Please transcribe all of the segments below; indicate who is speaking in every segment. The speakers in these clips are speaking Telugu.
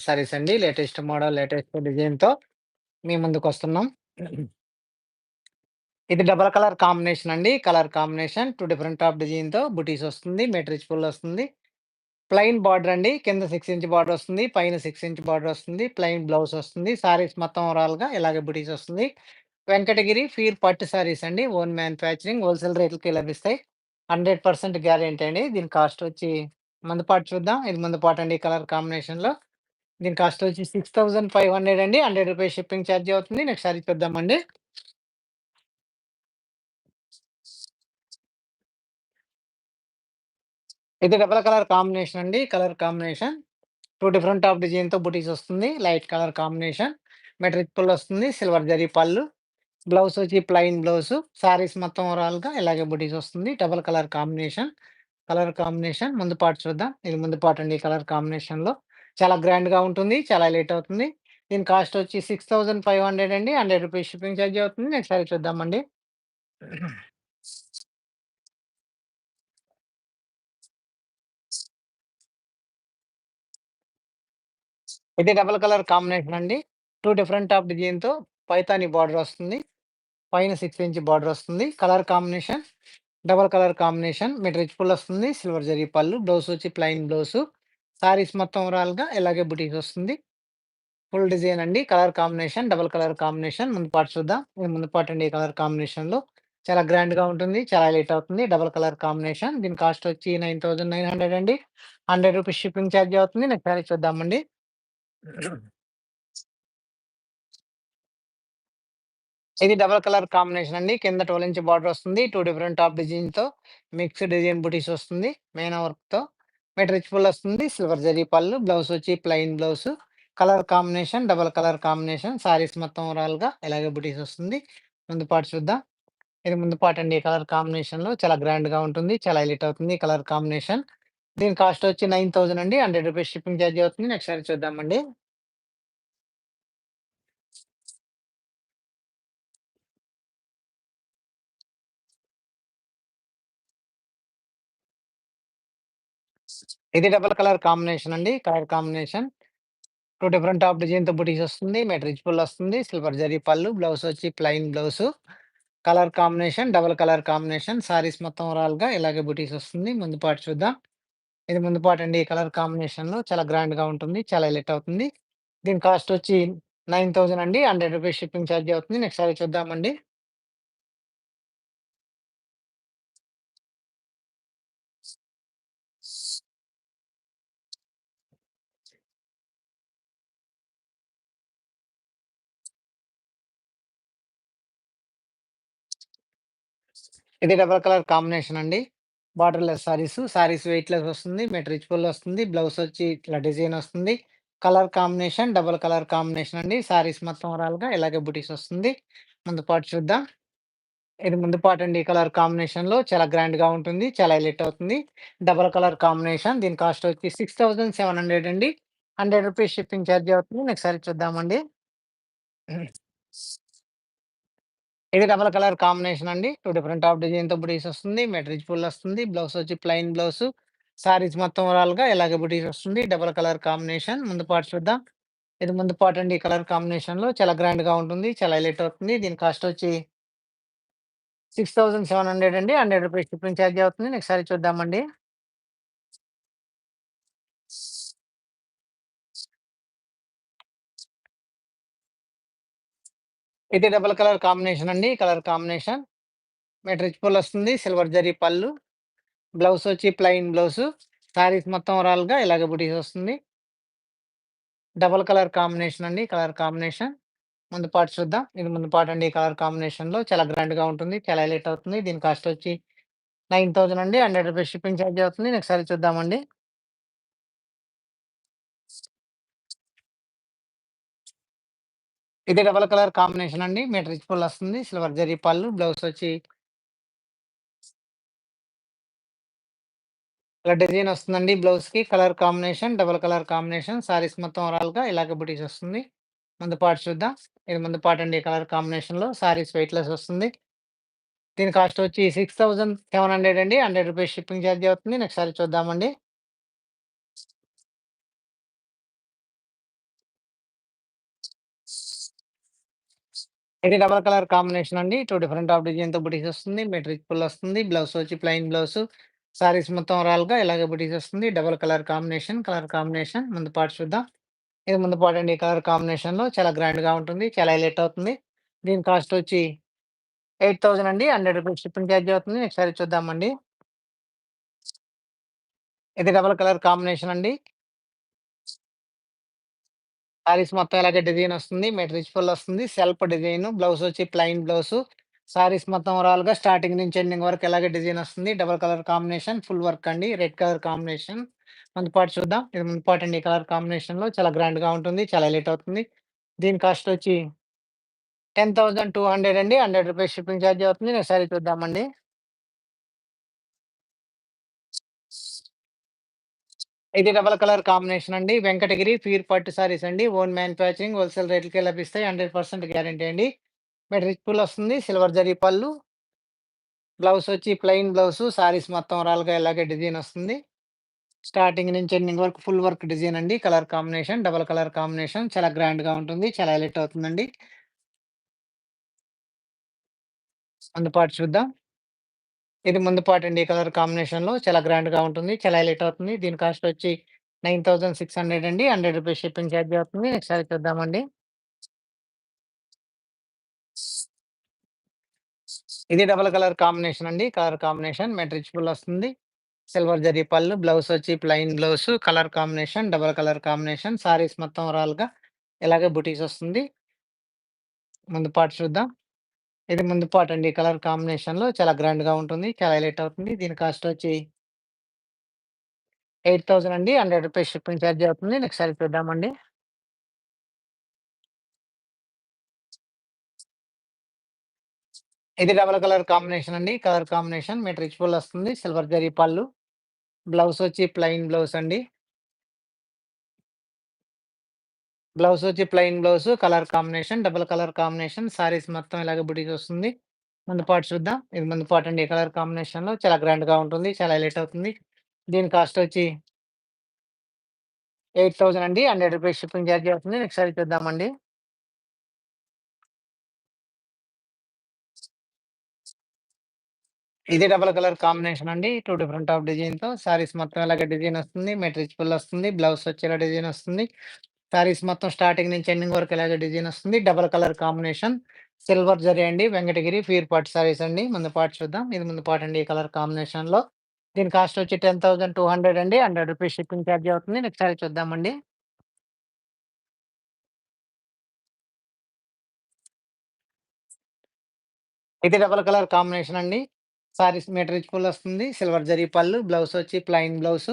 Speaker 1: సారీస్ అండి. లేటెస్ట్ మోడల్, లేటెస్ట్ డిజైన్‌తో మీ ముందుకొస్తున్నాం. ఇది డబల్ కలర్ కాంబినేషన్ అండి. Colour combination two different of డిజైన్‌తో బుటీస్ వస్తుంది. మెట్రిచ్ ఫుల్ వస్తుంది. ప్లెయిన్ బార్డర్ అండి. కింద సిక్స్ ఇంచ్ బార్డర్ వస్తుంది. పైన సిక్స్ ఇంచ్ బార్డర్ వస్తుంది. ప్లెయిన్ బ్లౌజ్ వస్తుంది. సారీస్ మొత్తం ఓవరాల్‌గా ఇలాగే బుటీస్ వస్తుంది. వెంకటగిరి ఫీర్ పట్టు సారీస్ అండి. ఓన్ మ్యానుఫ్యాక్చరింగ్ హోల్‌సేల్ రేట్లకి లభిస్తాయి. హండ్రెడ్ పర్సెంట్ గ్యారెంటీ అండి. దీని కాస్ట్ వచ్చి ముందు పాటు చూద్దాం. ఇది ముందు పార్ట్ అండి కలర్ కాంబినేషన్‌లో. దీని కాస్ట్ వచ్చి 6500 అండి. హండ్రెడ్ రూపీస్ షిప్పింగ్ ఛార్జ్ అవుతుంది. నెక్స్ట్ సారీ చూద్దామండి. ఇది డబల్ కలర్ కాంబినేషన్ అండి. Colour combination two different top డిజైన్‌తో బుటీస్ వస్తుంది. Light colour combination. Metric pull వస్తుంది. సిల్వర్ జరీ పళ్ళు. బ్లౌజ్ వచ్చి ప్లెయిన్ బ్లౌజ్ సారీస్ మొత్తం ఓవరాల్‌గా ఇలాగే బుటీస్ వస్తుంది. Double colour combination. Colour combination ముందు పార్ట్ చూద్దాం. ఇది ముందు పార్ట్ అండి కలర్ కాంబినేషన్‌లో. చాలా గ్రాండ్‌గా ఉంటుంది. చాలా లేట్ అవుతుంది. దీని కాస్ట్ వచ్చి 6500 అండి. రూ. 100 షిప్పింగ్ చార్జ్ అవుతుంది. నెక్స్ట్ సారీ చూద్దామండి. ఇది డబుల్ కలర్ కాంబినేషన్ అండి. 2 డిఫరెంట్ టాప్ డిజైన్‌తో పైతాని బార్డర్ వస్తుంది. పైన 6 ఇంచ్ బార్డర్ వస్తుంది. Colour combination double colour combination. మెట్ రిచ్ పళ్ళు వస్తుంది. సిల్వర్ జరీ పళ్ళు. బ్లౌజ్ వచ్చి ప్లెయిన్ బ్లౌజు. సారీస్ మొత్తం ఓవరాల్‌గా ఇలాగే బుటీస్ వస్తుంది. ఫుల్ డిజైన్ అండి. Colour combination double colour combination. ముందు పార్ట్ చూద్దాం. ఇది ముందు పార్ట్ అండి కలర్ కాంబినేషన్‌లో. చాలా గ్రాండ్‌గా ఉంటుంది. చాలా లేట్ అవుతుంది. Double colour combination. దీని కాస్ట్ వచ్చి 9900 అండి. రూ. 100 షిప్పింగ్ చార్జ్ అవుతుంది. నెక్స్ట్ సారీ చూద్దామండి. ఇది డబల్ కలర్ కాంబినేషన్ అండి. కింద 12 ఇంచ్ బార్డర్ వస్తుంది. 2 డిఫరెంట్ టాప్ డిజైన్‌తో మిక్స్డ్ డిజైన్ బుటీస్ వస్తుంది. మీనా వర్క్‌తో. మీటర్ రిచ్ ఫుల్ వస్తుంది. సిల్వర్ జరీ పళ్ళు. బ్లౌజ్ వచ్చి plain blouse colour combination double colour combination. Saris మొత్తం ఓవరాల్‌గా ఇలాగే బుటీస్ వస్తుంది. ముందు పాటు చూద్దాం. ఇది ముందు పాటు అండి కలర్ కాంబినేషన్‌లో. చాలా గ్రాండ్‌గా ఉంటుంది. చాలా ఎలిట్ అవుతుంది. Colour combination. దీని కాస్ట్ వచ్చి 9000 అండి. హండ్రెడ్ రూపీస్ షిప్పింగ్ చార్జ్ అవుతుంది. నెక్స్ట్ సారీ చూద్దామండి. ఇది డబల్ కలర్ కాంబినేషన్ అండి. Colour combination two different top డిజైన్‌తో బుటీస్ వస్తుంది. మెట్రిచ్ పుల్ వస్తుంది. సిల్వర్ జరీ పళ్ళు. బ్లౌజ్ వచ్చి plain blouse colour combination double colour combination. Saris మొత్తం ఓవరాల్‌గా ఇలాగే బుటీస్ వస్తుంది. ముందు పాటు చూద్దాం. ఇది ముందు పాటు అండి కలర్ కాంబినేషన్‌లో. చాలా గ్రాండ్‌గా ఉంటుంది. చాలా హైలైట్ అవుతుంది. దీని కాస్ట్ వచ్చి 9000 అండి. హండ్రెడ్ రూపీస్ షిప్పింగ్ ఛార్జ్ అవుతుంది. నెక్స్ట్ సారీ చూద్దామండి. ఇది డబల్ కలర్ కాంబినేషన్ అండి. Borderless saris. సారీస్ వెయిట్‌లెస్ వస్తుంది. మెట్ రిచ్ వస్తుంది. బ్లౌజ్ వచ్చి ఇట్లా డిజైన్ వస్తుంది. Colour combination double colour combination అండి. సారీస్ మొత్తం ఓవరాల్‌గా ఇలాగే బుటీస్ వస్తుంది. ముందు పాటు చూద్దాం. ఇది ముందు పాటు అండి కలర్ కాంబినేషన్‌లో. చాలా గ్రాండ్‌గా ఉంటుంది. చాలా ఎలిట్ అవుతుంది. Double colour combination. దీని కాస్ట్ వచ్చి 6700 అండి. హండ్రెడ్ రూపీస్ షిప్పింగ్ ఛార్జ్ అవుతుంది. నెక్స్ట్ సారీ చూద్దామండి. ఇది డబల్ కలర్ కాంబినేషన్ అండి. టూ డిఫరెంట్ ఆఫ్ డిజైన్‌తో బుటీస్ వస్తుంది. మెట్ ఫుల్ వస్తుంది. బ్లౌజ్ వచ్చి ప్లెయిన్ బ్లౌజు. సారీస్ మొత్తం ఓవరాల్‌గా ఇలాగే బుటీస్ వస్తుంది. Double colour combination. ముందు పార్ట్ చూద్దాం. ఇది ముందు పార్ట్ అండి కలర్ కాంబినేషన్‌లో. చాలా గ్రాండ్‌గా ఉంటుంది. చాలా హైలైట్ అవుతుంది. దీని కాస్ట్ వచ్చి 6700 అండి. హండ్రెడ్ రూపీస్ షిప్పింగ్ ఛార్జ్ అవుతుంది. నెక్స్ట్ సారీ చూద్దామండి. ఇది డబల్ కలర్ కాంబినేషన్ అండి. Colour combination. మెట్ రిచ్ పూల్ వస్తుంది. సిల్వర్ జరీ పళ్ళు. బ్లౌజ్ వచ్చి ప్లెయిన్ బ్లౌజ్ సారీస్ మొత్తం ఓవరాల్‌గా ఇలాగే బుటీస్ వస్తుంది. డబల్ కలర్ కాంబినేషన్ అండి. Colour combination. ముందు పాటు చూద్దాం. ఇది ముందు పాటు అండి కలర్ కాంబినేషన్‌లో. చాలా గ్రాండ్‌గా ఉంటుంది. చాలా ఎలైట్ అవుతుంది. దీని కాస్ట్ వచ్చి 9000 అండి. హండ్రెడ్ రూపీస్ షిప్పింగ్ ఛార్జ్ అవుతుంది. నెక్స్ట్ సారీ చూద్దామండి. ఇది డబల్ కలర్ కాంబినేషన్ అండి. మీటర్ ఇచ్చి ఫుల్ వస్తుంది. సిల్వర్ జరీ పళ్ళు. బ్లౌజ్ వచ్చి ఇలా డిజైన్ వస్తుందండి బ్లౌజ్‌కి. Colour combination double colour combination. Saris మొత్తం ఓవరాల్‌గా ఇలాగే బుటీస్ వస్తుంది. ముందు పార్ట్ చూద్దాం. ఇది ముందు పార్ట్ అండి కలర్ కాంబినేషన్‌లో. సారీస్ వెయిట్‌లెస్ వస్తుంది. దీని కాస్ట్ వచ్చి 6700 అండి. హండ్రెడ్ రూపీస్ షిప్పింగ్ ఛార్జ్ అవుతుంది. నెక్స్ట్ సారీ చూద్దామండి. ఇది డబల్ కలర్ కాంబినేషన్ అండి. టూ డిఫరెంట్ ఆఫ్ డిజైన్‌తో బుటీస్ వస్తుంది. మెట్రిక్ ఫుల్ వస్తుంది. బ్లౌజ్ వచ్చి ప్లెయిన్ బ్లౌజ్ సారీస్ మొత్తం ఓవరాల్‌గా ఇలాగే బుటీస్ వస్తుంది. Double colour combination, colour combination ముందు పార్ట్ చూద్దాం. ఇది ముందు పాటు అండి. ఈ కలర్ కాంబినేషన్‌లో చాలా గ్రాండ్‌గా ఉంటుంది. చాలా హైలైట్ అవుతుంది. దీని కాస్ట్ వచ్చి 8000 అండి. హండ్రెడ్ రూపీస్ షిప్పింగ్ ఛార్జ్ అవుతుంది. నెక్స్ట్ సారీ చూద్దామండి. ఇది డబల్ కలర్ కాంబినేషన్ అండి. సారీస్ మొత్తం ఇలాగే డిజైన్ వస్తుంది. మెటీరియల్ ఫుల్ వస్తుంది. సెల్ఫ్ డిజైన్ బ్లౌజ్ వచ్చి ప్లెయిన్ బ్లౌజ్ సారీస్ మొత్తం ఓవరాల్‌గా స్టార్టింగ్ నుంచి ఎండింగ్ వరకు ఇలాగే డిజైన్ వస్తుంది. Double colour combination full work అండి. Red colour combination. ముందు పాటు చూద్దాం. ఇది ముందు పాటు అండి. ఈ కలర్ కాంబినేషన్‌లో చాలా గ్రాండ్‌గా ఉంటుంది. చాలా లేట్ అవుతుంది. దీని కాస్ట్ వచ్చి 10200 అండి. హండ్రెడ్ రూపీస్ షిప్పింగ్ ఛార్జ్ అవుతుంది. నేను సారీ చూద్దామండి. ఇది డబల్ కలర్ కాంబినేషన్ అండి. వెంకటగిరి ప్యూర్ పట్టు సారీస్ అండి. ఓన్ మ్యానుఫ్యాక్చరింగ్ హోల్‌సేల్ రేట్లకే లభిస్తాయి. 100% గ్యారంటీ అండి. మెటీరియల్ ఫుల్ వస్తుంది. సిల్వర్ జరీ పళ్ళు. బ్లౌజ్ వచ్చి ప్లెయిన్ బ్లౌజ్ సారీస్ మొత్తం ఓవరాల్‌గా ఇలాగే డిజైన్ వస్తుంది. స్టార్టింగ్ నుంచి ఎండింగ్ వరకు ఫుల్ వర్క్ డిజైన్ అండి. Colour combination double colour combination చాలా గ్రాండ్‌గా ఉంటుంది. చాలా హైలైట్ అవుతుందండి. అందుపాటు చూద్దాం. ఇది ముందు పార్ట్ అండి. ఈ కలర్ కాంబినేషన్‌లో చాలా గ్రాండ్‌గా ఉంటుంది. చాలా హైలైట్ అవుతుంది. దీని కాస్ట్ వచ్చి 9600 అండి. హండ్రెడ్ రూపీస్ షిప్పింగ్ ఛార్జ్ అవుతుంది. నెక్స్ట్ సారీ చూద్దామండి. ఇది డబుల్ కలర్ కాంబినేషన్ అండి. కలర్ కాంబినేషన్ మెట్రిచ్ ఫుల్ వస్తుంది. సిల్వర్ జరీ పళ్ళు. బ్లౌజ్ వచ్చి plain blouse colour combination double colour combination. Saris మొత్తం ఓవరాల్‌గా ఇలాగే బుటీస్ వస్తుంది. ముందు పార్ట్ చూద్దాం. ఇది ముందు పార్ట్ అండి. కలర్ కాంబినేషన్‌లో చాలా గ్రాండ్‌గా ఉంటుంది. చాలా హైలైట్ అవుతుంది. దీని కాస్ట్ వచ్చి 8000 అండి. హండ్రెడ్ రూపీస్ షిప్పింగ్ చార్జ్ అవుతుంది. నెక్స్ట్ సారీ చూద్దామండి. ఇది డబల్ కలర్ కాంబినేషన్ అండి. కలర్ కాంబినేషన్ మెట్రిచ్ ఫుల్ వస్తుంది. సిల్వర్ జరీ పళ్ళు. బ్లౌజ్ వచ్చి ప్లెయిన్ బ్లౌజ్ అండి. బ్లౌజ్ వచ్చి plain blouse. Colour combination double colour combination. Saris మొత్తం ఇలాగే బుడికి వస్తుంది. ముందు పాటు చూద్దాం. ఇది ముందు పాటు అండి. ఈ కలర్ కాంబినేషన్‌లో చాలా గ్రాండ్‌గా ఉంటుంది. చాలా హైలైట్ అవుతుంది. దీని కాస్ట్ వచ్చి 8000 అండి. హండ్రెడ్ రూపీస్ షిప్పింగ్ చార్జ్ అవుతుంది. నెక్స్ట్ సారీ చూద్దామండి. ఇది డబుల్ కలర్ కాంబినేషన్ అండి. టూ డిఫరెంట్ ఆఫ్ డిజైన్‌తో సారీస్ మొత్తం ఇలాగే డిజైన్ వస్తుంది. మెట్రిచ్ ఫుల్ వస్తుంది. బ్లౌజ్ వచ్చేలా డిజైన్ వస్తుంది. సారీస్ మొత్తం స్టార్టింగ్ నుంచి ఎండింగ్ వరకు ఇలాగే డిజైన్ వస్తుంది. Double colour combination. Silver zari అండి. వెంకటగిరి ఫీర్ పార్ట్ సారీస్ అండి. ముందు పార్ట్ చూద్దాం. ఇది ముందు పార్ట్ అండి. ఈ కలర్ కాంబినేషన్‌లో. దీని కాస్ట్ వచ్చి 10200 అండి. హండ్రెడ్ రూపీస్ షిప్పింగ్ ఛార్జ్ అవుతుంది. నెక్స్ట్ సారీ చూద్దామండి. ఇది డబల్ కలర్ కాంబినేషన్ అండి. సారీస్ మెటీరియల్ ఫుల్ వస్తుంది. సిల్వర్ జరీ పళ్ళు. బ్లౌజ్ వచ్చి plain blouse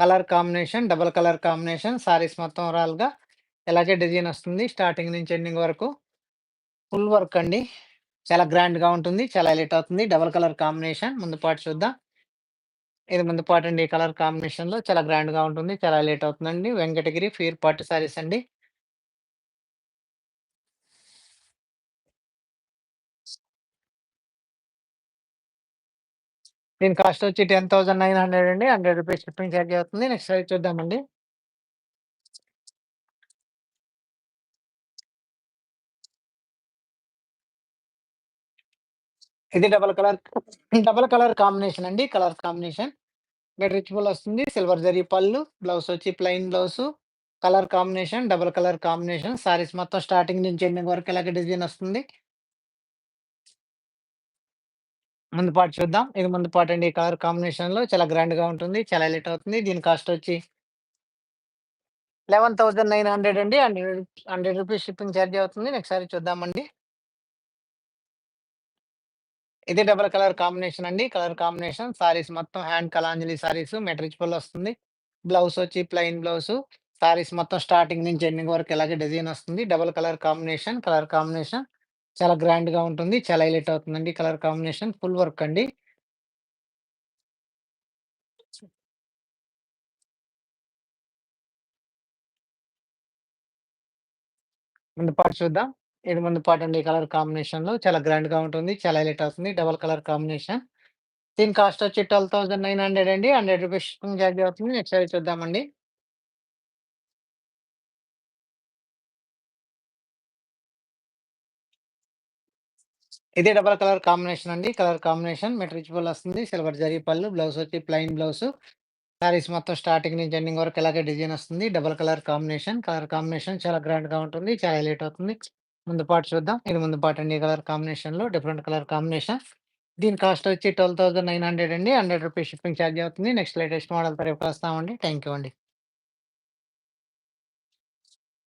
Speaker 1: colour combination double colour combination. Saris మొత్తం ఓవరాల్‌గా ఇలాగే డిజైన్ వస్తుంది. స్టార్టింగ్ నుంచి ఎండింగ్ వరకు. ఫుల్ వర్క్ అండి. చాలా గ్రాండ్‌గా ఉంటుంది. చాలా ఎలిట్ అవుతుంది. Double colour combination. ముందు పాటు చూద్దాం. ఇది ముందు పాటు అండి. ఈ కలర్ కాంబినేషన్‌లో చాలా గ్రాండ్‌గా ఉంటుంది. చాలా ఎలిట్ అవుతుందండి. వెంకటగిరి ఫీర్ పార్టీ సారీస్ అండి. దీని కాస్ట్ వచ్చి 10900 అండి. హండ్రెడ్ రూపీస్ షిప్పింగ్ ఛార్జ్ అవుతుంది. నెక్స్ట్ సైజ్ చూద్దామండి. ఇది double colour double colour combination అండి. Colour combination. మెటీరియల్ ఫుల్ వస్తుంది. సిల్వర్ జరీ పళ్ళు. బ్లౌజ్ వచ్చి plain blouse colour combination double colour combination. Saris మొత్తం స్టార్టింగ్ నుంచి ఎండింగ్ వరకు ఇలాగే డిజైన్ వస్తుంది. ముందు పార్ట్ చూద్దాం. ఇది ముందు పార్ట్ అండి. ఈ కలర్ కాంబినేషన్‌లో చాలా గ్రాండ్‌గా ఉంటుంది. చాలా ఎలిట్ అవుతుంది. దీని కాస్ట్ వచ్చి 11900 అండి. Hundred hundred rupees shipping charge అవుతుంది. నెక్స్ట్ సారి చూద్దామండి. ఇది డబుల్ కలర్ కాంబినేషన్ అండి. కలర్ కాంబినేషన్ సారీస్ మొత్తం హ్యాండ్ కలాంజలి సారీస్ మెట్రిచ్ ఫుల్ వస్తుంది. బ్లౌజ్ వచ్చి ప్లెయిన్ బ్లౌజ్ సారీస్ మొత్తం స్టార్టింగ్ నుంచి ఎండింగ్ వరకు ఇలాగే డిజైన్ వస్తుంది. Double colour combination. Colour combination చాలా గ్రాండ్‌గా ఉంటుంది. చాలా హైలైట్ అవుతుందండి. కలర్ కాంబినేషన్ ఫుల్ వర్క్ అండి. ముందు పార్ట్ చూద్దాం. ఇది ముందు పార్ట్ అండి. ఈ కలర్ కాంబినేషన్‌లో చాలా గ్రాండ్‌గా ఉంటుంది. చాలా హైలైట్ అవుతుంది. Double colour combination. దీని కాస్ట్ వచ్చి 12900 అండి. హండ్రెడ్ 100 షిప్పింగ్ చార్జ్ అవుతుంది. నెక్స్ట్ సారీ చూద్దామండి. ఇదే డబల్ కలర్ కాంబినేషన్ అండి. కలర్ కాంబినేషన్ మెట్రిచువల్ వస్తుంది. సిల్వర్ జరీ పళ్ళు, బ్లౌజ్ వచ్చి ప్లెయిన్ బ్లౌజ్ శారీస్ మొత్తం స్టార్టింగ్ నుంచి ఎండింగ్ వరకు ఇలాగే డిజైన్ వస్తుంది. Double colour combination. Colour combination చాలా గ్రాండ్‌గా ఉంటుంది. చాలా ఎలైట్ అవుతుంది. ముందు పాటు చూద్దాం. ఇది ముందు పాటు అండి. కలర్ కాంబినేషన్‌లో డిఫరెంట్ కలర్ కాంబినేషన్. దీని కాస్ట్ వచ్చి 12,900 అండి. హండ్రెడ్ రూపీస్ షిప్పింగ్ చార్జ్ అవుతుంది. నెక్స్ట్ లేటెస్ట్ మోడల్ రేపు కలుస్తామండి. థ్యాంక్ యూ అండి.